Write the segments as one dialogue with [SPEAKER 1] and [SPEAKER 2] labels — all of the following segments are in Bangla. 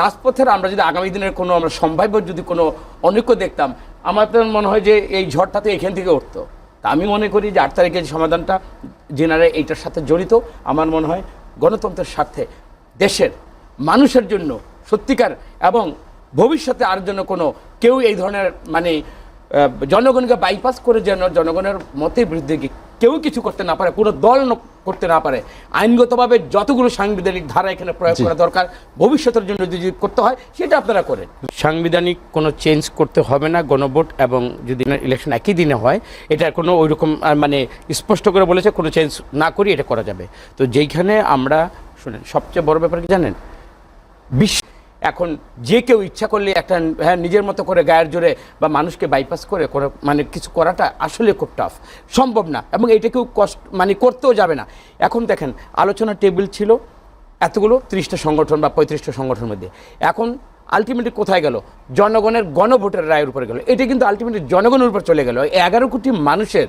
[SPEAKER 1] রাজপথের আমরা যদি আগামী দিনের কোনো আমরা সম্ভাব্য যদি কোনো অনৈক্য দেখতাম আমাদের মনে হয় যে এই ঝড়টা তো এখান থেকে উঠতো। তা আমি মনে করি যে আট তারিখের সমাধানটা জেনারে এইটার সাথে জড়িত, আমার মনে হয় গণতন্ত্রের স্বার্থে দেশের মানুষের জন্য সত্যিকার এবং ভবিষ্যতে আর জন্য কোনো কেউ এই ধরনের মানে জনগণকে বাইপাস করে যেন জনগণের মতের বিরুদ্ধে গিয়ে কেউ কিছু করতে না পারে কোনো দল করতে না পারে। আইনগতভাবে যতগুলো সাংবিধানিক ধারা এখানে প্রয়োগ করা দরকার ভবিষ্যতের জন্য যদি করতে হয় সেটা আপনারা করেন। সাংবিধানিক কোনো চেঞ্জ করতে হবে না গণভোট এবং যদি ইলেকশন একই দিনে হয় এটা কোনো ওইরকম মানে স্পষ্ট করে বলেছে কোনো চেঞ্জ না করি এটা করা যাবে। তো যেইখানে আমরা শুনেন সবচেয়ে বড় ব্যাপার কি জানেন? বিশ্ব এখন যে কেউ ইচ্ছা করলে একটা হ্যাঁ নিজের মতো করে গায়ের জোরে বা মানুষকে বাইপাস করে মানে কিছু করাটা আসলে খুব টাফ সম্ভব না এবং এটা কেউ কষ্ট মানে করতেও যাবে না। এখন দেখেন আলোচনা টেবিল ছিল এতগুলো, ত্রিশটা সংগঠন বা পঁয়ত্রিশটা সংগঠনের মধ্যে। এখন আলটিমেটলি কোথায় গেল? জনগণের গণভোটের রায়ের উপরে গেল। এটা কিন্তু আলটিমেটলি জনগণের উপর চলে গেল। এগারো কোটি মানুষের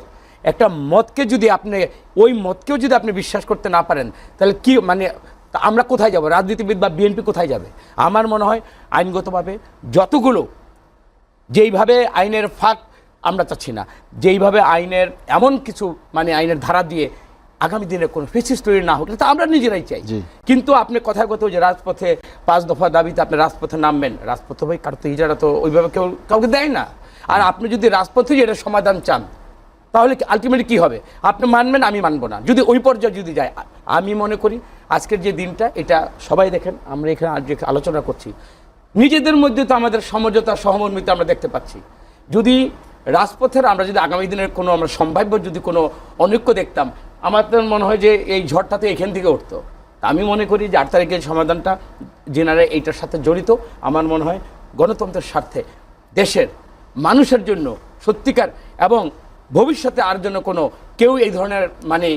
[SPEAKER 1] একটা মতকে যদি আপনি, ওই মতকেও যদি আপনি বিশ্বাস করতে না পারেন, তাহলে কি মানে তা আমরা কোথায় যাব? রাজনীতিবিদ বা বিএনপি কোথায় যাবে? আমার মনে হয় আইনগতভাবে যতগুলো যেইভাবে আইনের ফাঁক আমরা চাচ্ছি না যেইভাবে আইনের এমন কিছু মানে আইনের ধারা দিয়ে আগামী দিনে কোনো ফেসিস তৈরি না হোক তা আমরা নিজেরাই চাই। কিন্তু আপনি কথায় কথা যে রাজপথে পাঁচ দফা দাবিতে আপনি রাজপথে নামবেন রাজপথে ভাই কারও তো ইজারা তো ওইভাবে কেউ কাউকে দেয় না। আর আপনি যদি রাজপথে এটা সমাধান চান তাহলে আলটিমেটলি কী হবে? আপনি মানবেন আমি মানবো না। যদি ওই পর্যায়ে যদি যায় আমি মনে করি আজকের যে দিনটা, এটা সবাই দেখেন, আমরা এখানে আলোচনা করছি, নিজেদের মধ্যে তো আমাদের সমঝোতা, সহমর্মিতা আমরা দেখতে পাচ্ছি। যদি রাজপথের আমরা যদি আগামী দিনের কোনো আমরা সম্ভাব্য যদি কোনো অনৈক্য দেখতাম আমাদের মনে হয় যে এই ঝড়টা তো এখান থেকে উঠতো। আমি মনে করি যে আট তারিখের সমাধানটা জেনারে এইটার সাথে জড়িত। আমার মনে হয় গণতন্ত্রের স্বার্থে, দেশের মানুষের জন্য সত্যিকার এবং ভবিষ্যতে আর জন্য কোনো কেউ এই ধরনের মানে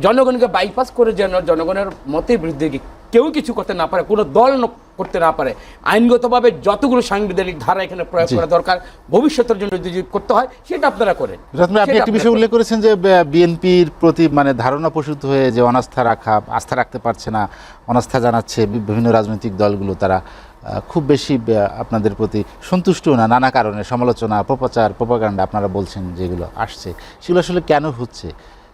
[SPEAKER 1] জনগণকে বাইপাস করে যেন জনগণের মতের বিরুদ্ধে কেউ কিছু করতে না পারে কোনো দল করতে না পারে আইনগতভাবে যতগুলো সাংবিধানিক ধারা এখানে প্রয়োগ করা দরকার ভবিষ্যতের জন্য যদি করতে হয় সেটা আপনারা করেন।
[SPEAKER 2] আপনি একটি বিষয় উল্লেখ করেছেন যে বিএনপির প্রতি মানে ধারণা প্রসূত হয়ে যে অনাস্থা রাখা আস্থা রাখতে পারছে না অনাস্থা জানাচ্ছে বিভিন্ন রাজনৈতিক দলগুলো তারা খুব বেশি আপনাদের প্রতি সন্তুষ্ট না নানা কারণে সমালোচনা অপপ্রচার প্রপাগান্ডা আপনারা বলছেন যেগুলো আসছে সেগুলো আসলে কেন হচ্ছে?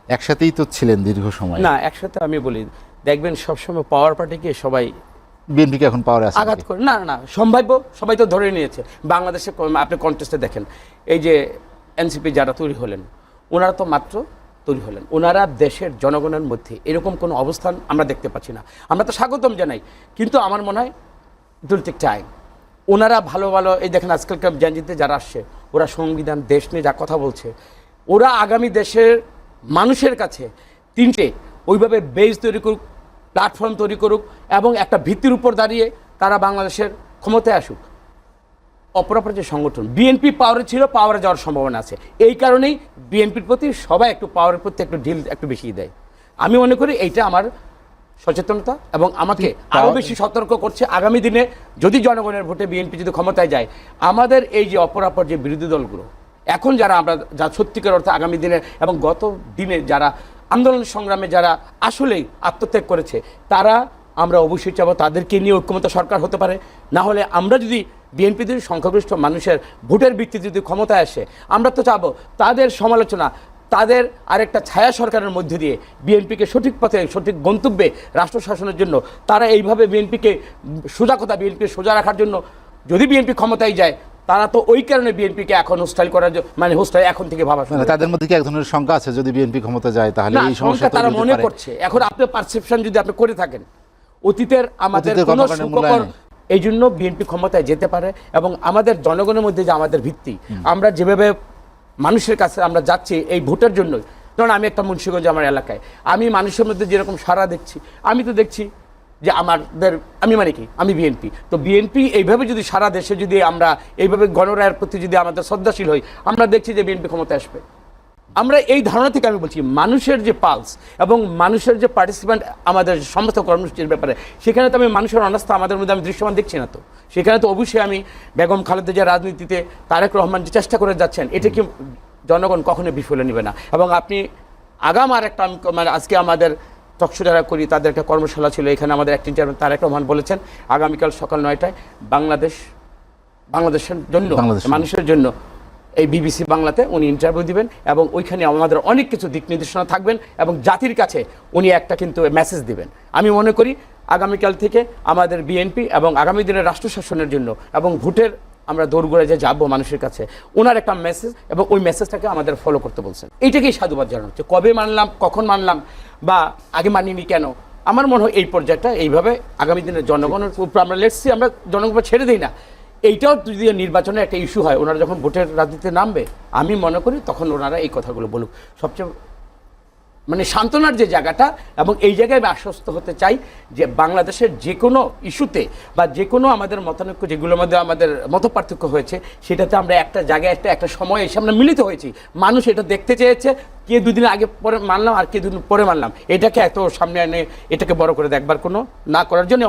[SPEAKER 2] একসাথেই তো ছিলেন দীর্ঘ সময়।
[SPEAKER 1] না একসাথে আমি বলি দেখবেন সবসময় পাওয়ার পার্টিকে সবাই
[SPEAKER 2] বিএনপিকে এখন পাওয়ার আছে
[SPEAKER 1] আঘাত করে। না না, সম্ভাব্য সবাই তো ধরে নিয়েছে। বাংলাদেশে আপনি কন্টেস্টে দেখেন এই যে এনসিপি যারা তৈরি হলেন ওনারা তো মাত্র তৈরি হলেন। ওনারা দেশের জনগণের মধ্যে এরকম কোনো অবস্থান আমরা দেখতে পাচ্ছি না। আমরা তো স্বাগতম জানাই কিন্তু আমার মনে হয় ইট টেক টাইম ওনারা ভালো ভালো এই দেখেন আজকালকার জানজিতে যারা আসছে ওরা সংবিধান দেশ নিয়ে যা কথা বলছে ওরা আগামী দেশের মানুষের কাছে তিনটে ওইভাবে বেজ তৈরি করুক প্ল্যাটফর্ম তৈরি করুক এবং একটা ভিত্তির উপর দাঁড়িয়ে তারা বাংলাদেশের ক্ষমতায় আসুক। অপরাপর যে সংগঠন বিএনপি পাওয়ারে ছিল পাওয়ারে যাওয়ার সম্ভাবনা আছে। এই কারণেই বিএনপির প্রতি সবাই একটু পাওয়ারের প্রতি একটু ঢিল একটু বেশি দেয়। আমি মনে করি এইটা আমার সচেতনতা এবং আমাকে আরও বেশি সতর্ক করছে আগামী দিনে যদি জনগণের ভোটে বিএনপি যদি ক্ষমতায় যায় আমাদের এই যে অপরাপর যে বিরোধী দলগুলো এখন যারা আমরা, যা সত্যিকার অর্থে আগামী দিনে এবং গত দিনে যারা আন্দোলন সংগ্রামে যারা আসলেই আত্মত্যাগ করেছে, তারা আমরা অবশ্যই চাবো তাদেরকে নিয়ে ঐক্যমত সরকার হতে পারে। না হলে আমরা যদি বিএনপি যদি সংখ্যাগরিষ্ঠ মানুষের ভোটের ভিত্তিতে যদি ক্ষমতায় আসে, আমরা তো চাবো তাদের সমালোচনা, তাদের আরেকটা ছায়া সরকারের মধ্যে দিয়ে বিএনপিকে সঠিক পথে, সঠিক গন্তব্যে রাষ্ট্র শাসনের জন্য তারা এইভাবে বিএনপিকে সোজা কথা, বিএনপিকে সোজা রাখার জন্য যদি বিএনপি ক্ষমতায় যায় তারা তো ওই কারণে বিএনপিকে এখন হোস্টাইল করার মানে হোস্টাইল এখন থেকে ভাবা শুরু
[SPEAKER 2] মানে তাদের মধ্যে কি এক ধরনের শঙ্কা আছে যদি বিএনপি ক্ষমতা যায় তাহলে এই সমস্যা
[SPEAKER 1] তারা মনে করছে। এখন আপনি পারসেপশন যদি আপনি করে থাকেন অতীতের আমাদের কোনো সুখকর এই জন্য বিএনপি ক্ষমতায় যেতে পারে এবং আমাদের জনগণের মধ্যে যে আমাদের ভিত্তি আমরা যেভাবে মানুষের কাছে আমরা যাচ্ছি এই ভোটের জন্য ধরুন আমি একটা মুন্সিগঞ্জ আমার এলাকায় আমি মানুষের মধ্যে যেরকম সারা দেখছি আমি তো দেখছি যে আমাদের, আমি মানে কি? আমি বিএনপি তো বিএনপি এইভাবে যদি সারা দেশে যদি আমরা এইভাবে গণরায়ের প্রতি যদি আমাদের শ্রদ্ধাশীল হই, আমরা দেখছি যে বিএনপি ক্ষমতা আসবে। আমরা এই ধারণা থেকে আমি বলছি, মানুষের যে পালস এবং মানুষের যে পার্টিসিপেন্ট আমাদের সমস্ত কর্মসূচির ব্যাপারে, সেখানে তো আমি মানুষের অনাস্থা আমাদের মধ্যে আমি দৃশ্যমান দেখছি না তো। সেখানে তো অবশ্যই আমি বেগম খালেদা যে রাজনীতিতে তারেক রহমান যে চেষ্টা করে যাচ্ছেন, এটা কি জনগণ কখনো বিফলে নেবে না। এবং আপনি আগাম আর একটা মানে আজকে আমাদের টকশো যারা করি তাদের একটা কর্মশালা ছিল। এখানে আমাদের অ্যাক্টিং চেয়ারম্যান তারেক রহমান বলেছেন আগামীকাল সকাল নয়টায় বাংলাদেশ বাংলাদেশের জন্য। মানুষের জন্য এই বিবিসি বাংলাতে উনি ইন্টারভিউ দিবেন এবং ওইখানে আমাদের অনেক কিছু দিক নির্দেশনা থাকবেন এবং জাতির কাছে উনি একটা কিন্তু মেসেজ দিবেন। আমি মনে করি আগামীকাল থেকে আমাদের বিএনপি এবং আগামী দিনের রাষ্ট্র শাসনের জন্য এবং ভোটের আমরা দৌড়গড়ে যে যাব মানুষের কাছে ওনার একটা মেসেজ এবং ওই মেসেজটাকে আমাদের ফলো করতে বলছেন। এইটাকেই সাধুবাদ জানানো হচ্ছে। কবে মানলাম কখন মানলাম বা আগে মানিনি কেন? আমার মনে হয় এই পর্যায়টা এইভাবে আগামী দিনের জনগণের উপর আমরা লেটসি আমরা জনগণ ছেড়ে দিই না। এইটাও যদি নির্বাচনে একটা ইস্যু হয়, ওনারা যখন ভোটের রাজনীতিতে নামবে, আমি মনে করি তখন ওনারা এই কথাগুলো বলুক। সবচেয়ে মানে সান্ত্বনার যে জায়গাটা এবং এই জায়গায় আমি আশ্বস্ত হতে চাই যে বাংলাদেশের যে কোনো ইস্যুতে বা যে কোনো আমাদের মতানৈক্য, যেগুলোর মধ্যে আমাদের মত পার্থক্য হয়েছে, সেটাতে আমরা একটা জায়গায়, একটা একটা সময় এসে আমরা মিলিত হয়েছি। মানুষ এটা দেখতে চেয়েছে, কে দুদিন আগে পরে মানলাম আর কে দুদিন পরে মানলাম। এটাকে এত সামনে এনে এটাকে বড় করে দেখবার কোনো না করার জন্য